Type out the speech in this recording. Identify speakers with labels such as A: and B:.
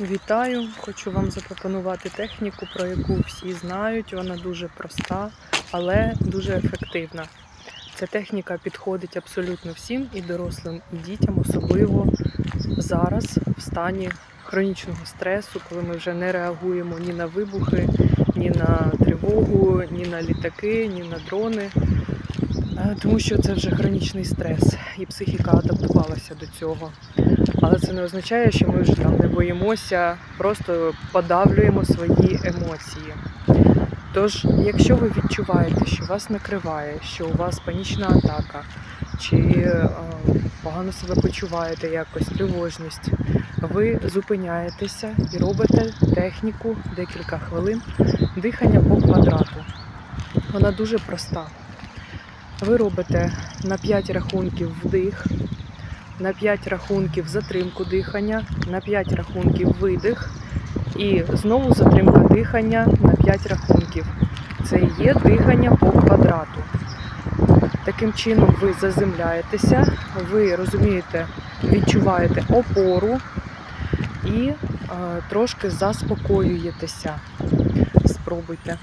A: Вітаю! Хочу вам запропонувати техніку, про яку всі знають. Вона дуже проста, але дуже ефективна. Ця техніка підходить абсолютно всім і дорослим, і дітям, особливо зараз в стані хронічного стресу, коли ми вже не реагуємо ні на вибухи, ні на тривогу, ні на літаки, ні на дрони. Е, Тому що це вже хронічний стрес, і психіка адаптувалася до цього. Але це не означає, що ми вже там не боїмося, просто подавлюємо свої емоції. Тож, якщо ви відчуваєте, що вас накриває, що у вас панічна атака, чи е, погано себе почуваєте якось, тривожність, ви зупиняєтеся і робите техніку декілька хвилин дихання по квадрату. Вона дуже проста. Ви робите на 5 рахунків вдих, на 5 рахунків затримку дихання, на 5 рахунків видих і знову затримка дихання на 5 рахунків. Це є дихання по квадрату. Таким чином ви заземляєтеся, ви розумієте, відчуваєте опору і е, трошки заспокоюєтеся. Спробуйте.